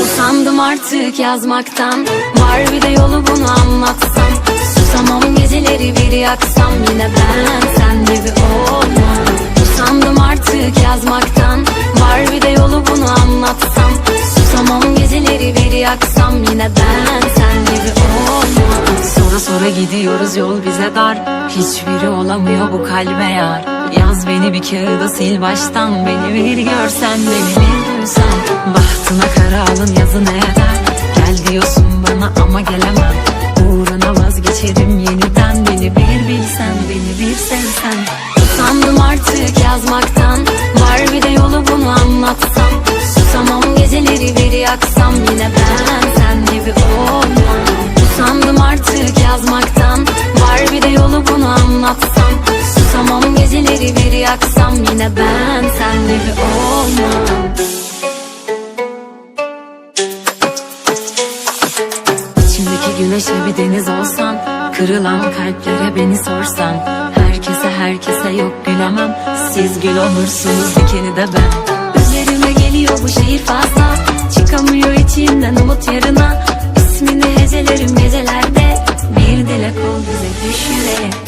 Usandım artık yazmaktan. Var bir de yolu bunu anlatsam. Susamam geceleri bir yaksam. Yine ben sen gibi olmam. Usandım artık yazmaktan. Var bir de yolu bunu anlatsam. Susamam geceleri bir yaksam. Yine ben sen gibi olmam. Sonra sonra gidiyoruz yol bize dar. Hiçbiri olamıyor bu kalbe yar. Yaz beni bir kağıda sil baştan. Beni bir görsen beni bir duysan. Bahtına kara alın yazı ne eder Gel diyorsun bana ama gelemem. Uğruna vazgeçerim yeniden. Beni bir bilsen beni bir sevsen. Usandım artık yazmaktan. Var bir de yolu bunu anlatsam. Susamam geceleri bir yaksam. Yine ben sen gibi olmam. Usandım artık yazmaktan. Var bir de yolu bunu anlatsam Susamam geceleri bir yaksam Yine ben sen gibi olmam. İçimdeki güneşe bir deniz olsan Kırılan kalplere beni sorsan Herkese herkese yok gülemem. Siz gül olursunuz dikeni de ben. Üzerime geliyor bu şehir fazla Çıkamıyor içinden umut yarına. İsmini hecelerim gecelerde Bir dilek ol bize düşüre